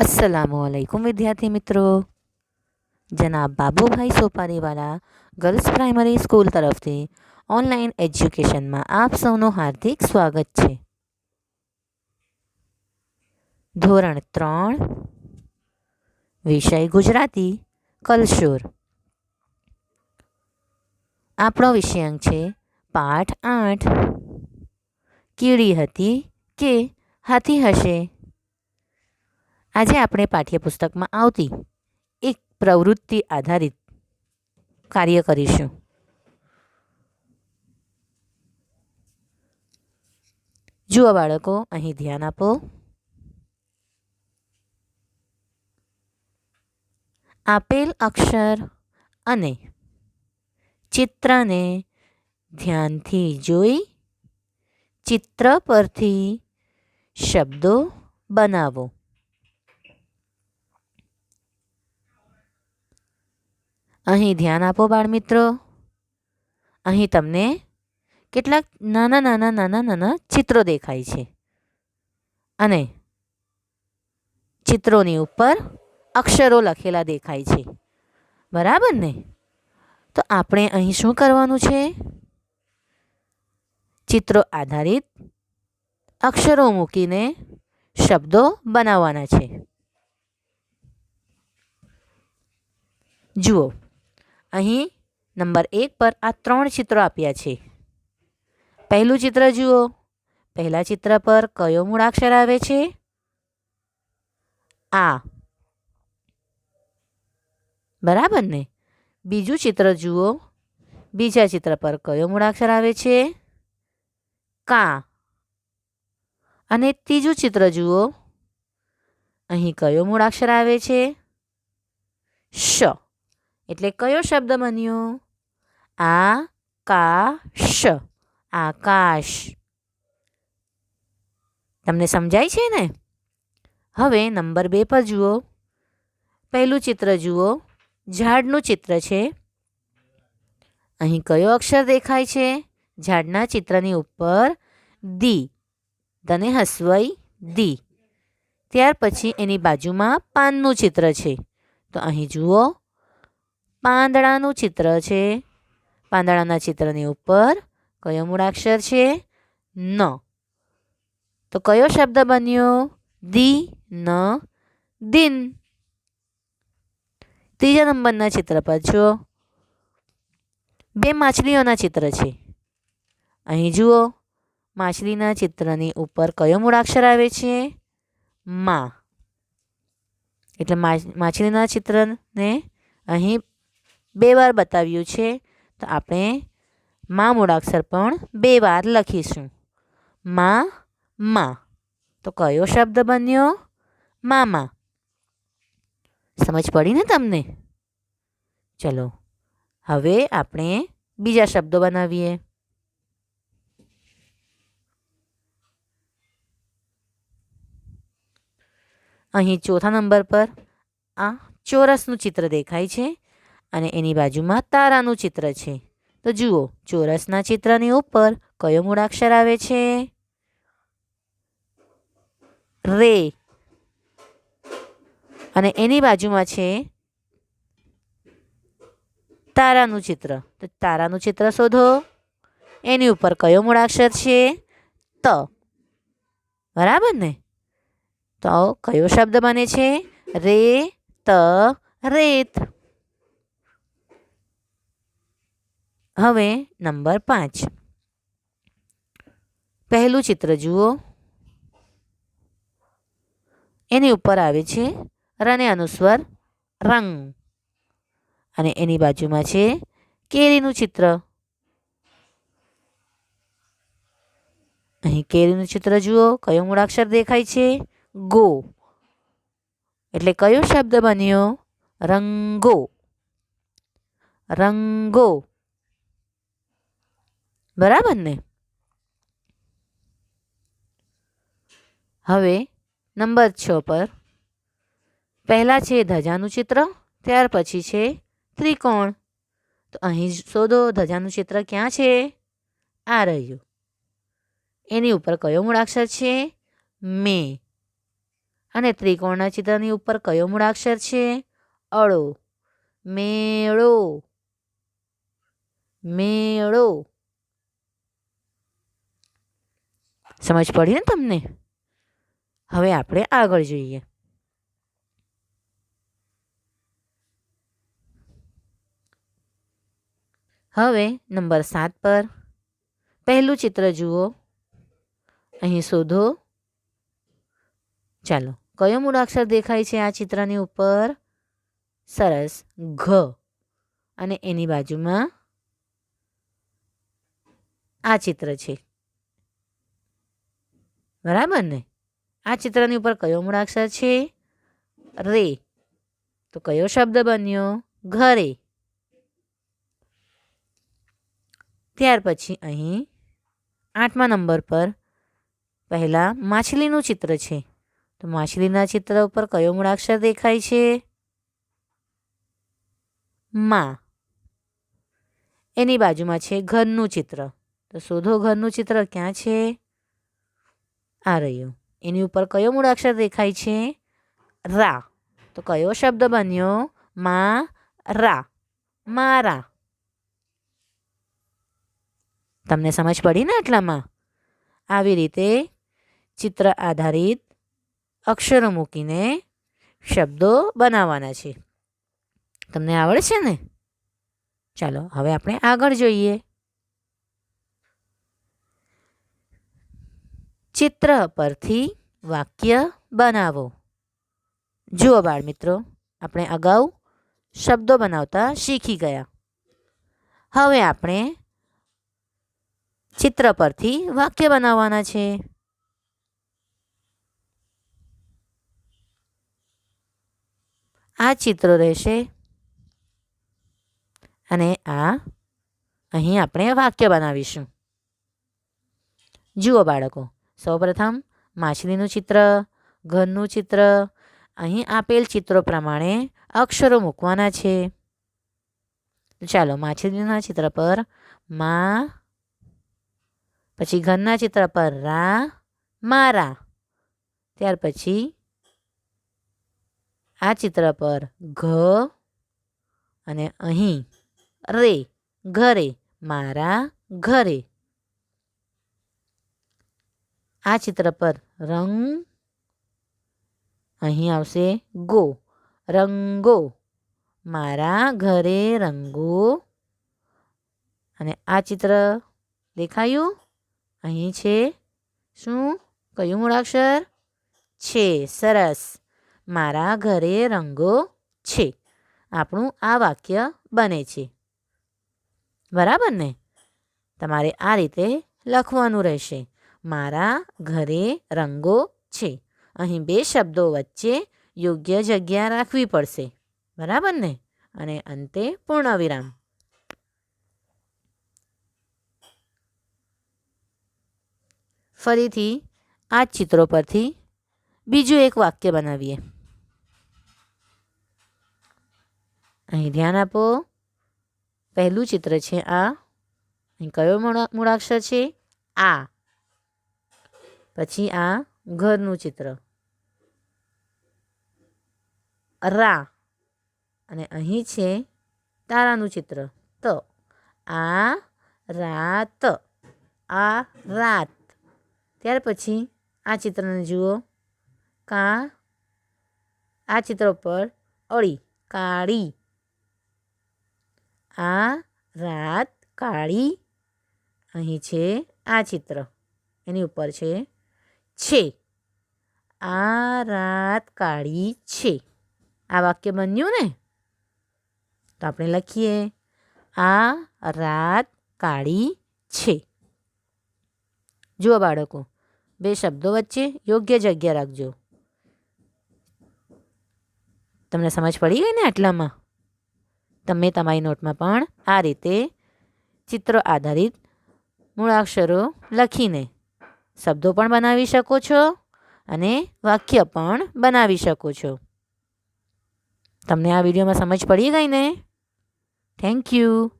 અસલામુઅલૈકુમ વિદ્યાર્થી મિત્રો. જનાબ Babubhai Sopariwala girls primary school તરફથી ઓનલાઈન એજ્યુકેશનમાં આપ સૌનું હાર્દિક સ્વાગત છે. ધોરણ ત્રણ, વિષય ગુજરાતી, કલશોર. આપણો વિષયાંક છે પાઠ આઠ. કીડી હતી કે હાથી હશે? આજે આપણે પાઠ્યપુસ્તકમાં આવતી એક પ્રવૃત્તિ આધારિત કાર્ય કરીશું. જુઓ બાળકો, અહીં ધ્યાન આપો. આપેલ અક્ષર અને ચિત્રને ધ્યાનથી જોઈ ચિત્ર પરથી શબ્દો બનાવો. અહીં ધ્યાન આપો બાળમિત્રો. અહીં તમને કેટલાક નાના નાના નાના નાના ચિત્રો દેખાય છે. અને ચિત્રોની ઉપર અક્ષરો લખેલા દેખાય છે. બરાબર ને? તો આપણે અહીં શું કરવાનું છે? ચિત્રો આધારિત અક્ષરો મૂકીને શબ્દો બનાવવાના છે. જુઓ. અહીં નંબર એક પર આ ત્રણ ચિત્રો આપ્યા છે. પહેલું ચિત્ર જુઓ. પહેલા ચિત્ર પર કયો મૂળાક્ષર આવે છે? આ. બરાબર ને? બીજું ચિત્ર જુઓ. બીજા ચિત્ર પર કયો મૂળાક્ષર આવે છે? કા. અને ત્રીજું ચિત્ર જુઓ. અહીં કયો મૂળાક્ષર આવે છે? શ. એટલે કયો શબ્દ બન્યો? આ કા શ આકાશ. તમને સમજાય છે ને? હવે નંબર બે પર જુઓ. પહેલું ચિત્ર જુઓ. ઝાડનું ચિત્ર છે. અહીં કયો અક્ષર દેખાય છે? ઝાડના ચિત્રની ઉપર દી. ધને હસવઈ દી. ત્યાર પછી એની બાજુમાં પાનનું ચિત્ર છે. તો અહીં જુઓ. પાંદડાનું ચિત્ર છે. પાંદડાના ચિત્રની ઉપર કયો મૂળાક્ષર છે? ન. તો કયો શબ્દ બન્યો? દી, ન, દિન. ત્રીજા નંબરના ચિત્ર પર જુઓ બે માછલીઓના ચિત્ર છે. અહીં જુઓ, માછલીના ચિત્રની ઉપર કયો મૂળાક્ષર આવે છે? મા. એટલે માછલીના ચિત્રને અહીં બે વાર બતાવ્યું છે, તો આપણે મા મૂળાક્ષર પણ બે વાર લખીશું. મા મા. તો કયો શબ્દ બન્યો? મામા. સમજ પડી ને તમને? ચલો, હવે આપણે બીજા શબ્દો બનાવીએ. અહીં ચોથા નંબર પર આ ચોરસનું ચિત્ર દેખાય છે. અને એની બાજુમાં તારાનું ચિત્ર છે. તો જુઓ, ચોરસના ચિત્રની ઉપર કયો મૂળાક્ષર આવે છે? રે. અને એની બાજુમાં છે તારાનું ચિત્ર. તો તારાનું ચિત્ર શોધો. એની ઉપર કયો મૂળાક્ષર છે? ત. બરાબર ને? તો કયો શબ્દ બને છે? રે, ત, રેત. હવે નંબર પાંચ. પહેલું ચિત્ર જુઓ. એની ઉપર આવે છે રને અનુસ્વર રંગ. અને એની બાજુમાં છે કેરીનું ચિત્ર. અહીં કેરીનું ચિત્ર જુઓ. કયો મૂળાક્ષર દેખાય છે? ગો. એટલે કયો શબ્દ બન્યો? રંગો. રંગો. બરાબર ને? હવે નંબર છ પર. પહેલાં છે ધજાનું ચિત્ર, ત્યાર પછી છે ત્રિકોણ. તો અહીં શોધો, ધજાનું ચિત્ર ક્યાં છે? આ રહ્યું. એની ઉપર કયો મૂળાક્ષર છે? મે. અને ત્રિકોણના ચિત્રની ઉપર કયો મૂળાક્ષર છે? અળો. મેળો. મેળો. સમજ પડી ને તમને? હવે આપણે આગળ જોઈએ. હવે નંબર સાત પર. પહેલું ચિત્ર જુઓ. અહીં શોધો. ચાલો, કયો મૂળાક્ષર દેખાય છે આ ચિત્રની ઉપર? સરસ, ઘ. અને એની બાજુમાં આ ચિત્ર છે. બરાબર ને? આ ચિત્રની ઉપર કયો મૂળાક્ષર છે? રે. તો કયો શબ્દ બન્યો? ઘરે. ત્યાર પછી અહીં આઠમા નંબર પર પહેલાં માછલીનું ચિત્ર છે. તો માછલીના ચિત્ર ઉપર કયો મૂળાક્ષર દેખાય છે? માં. એની બાજુમાં છે ઘરનું ચિત્ર. તો શોધો ઘરનું ચિત્ર ક્યાં છે? આ રહ્યું. એની ઉપર કયો મૂળાક્ષર દેખાય છે? રા. તો કયો શબ્દ બન્યો? મા, રા. મારા. તમને સમજ પડી ને આટલામાં? આવી રીતે ચિત્ર આધારિત અક્ષરો મૂકીને શબ્દો બનાવવાના છે. તમને આવડે છે ને? ચાલો, હવે આપણે આગળ જોઈએ. ચિત્ર પરથી વાક્ય બનાવો. જુઓ બાળ મિત્રો આપણે અગાઉ શબ્દો બનાવતા શીખી ગયા. હવે આપણે ચિત્ર પરથી વાક્ય બનાવવાના છે. આ ચિત્રો રહેશે અને આ અહીં આપણે વાક્ય બનાવીશું. જુઓ બાળકો સૌપ્રથમ માછલીનું ચિત્ર ઘરનું ચિત્ર. અહીં આપેલ ચિત્રો પ્રમાણે અક્ષરો મૂકવાના છે. ચાલો માછલીના ચિત્ર પર મા, પછી ઘરના ચિત્ર પર રા, મારા. ત્યાર પછી આ ચિત્ર પર ઘ અને અહીં રે, ઘરે, મારા, ઘરે. આ ચિત્ર પર રંગ અહીં આવશે ગો. રંગો. મારા ઘરે રંગો. અને આ ચિત્ર દેખાયું? અહીં છે શું? કયું મૂળાક્ષર? છે. સરસ. મારા ઘરે રંગો છે. આપણું આ વાક્ય બને છે. બરાબર ને? તમારે આ રીતે લખવાનું રહેશે. મારા ઘરે રંગો છે. અહીં બે શબ્દો વચ્ચે યોગ્ય જગ્યા રાખવી પડશે. બરાબર ને? અને અંતે પૂર્ણ વિરામ ફરીથી આ ચિત્રો પરથી બીજું એક વાક્ય બનાવીએ. અહીં ધ્યાન આપો. પહેલું ચિત્ર છે આ. અહીં કયો મૂળાક્ષર છે? આ. પછી આ ઘરનું ચિત્ર. રા. અને અહીં છે તારાનું ચિત્ર. ત. આ રાત. આ રાત. ત્યાર પછી આ ચિત્રને જુઓ. કા. આ ચિત્ર પર અળી, કાળી. આ રાત કાળી. અહીં છે આ ચિત્ર. એની ઉપર છે છે. આ રાત કાળી છે. આ વાક્ય બન્યું ને? તો આપણે લખીએ, આ રાત કાળી છે. જુઓ બાળકો, બે શબ્દો વચ્ચે યોગ્ય જગ્યા રાખજો. તમને સમજ પડી ગઈ ને આટલામાં? તમે તમારી નોટમાં પણ આ રીતે ચિત્ર આધારિત મૂળાક્ષરો લખીને શબ્દો પણ બનાવી શકો છો અને વાક્ય પણ બનાવી શકો છો. તમને આ વિડીયોમાં સમજ પડી ગઈ ને? Thank you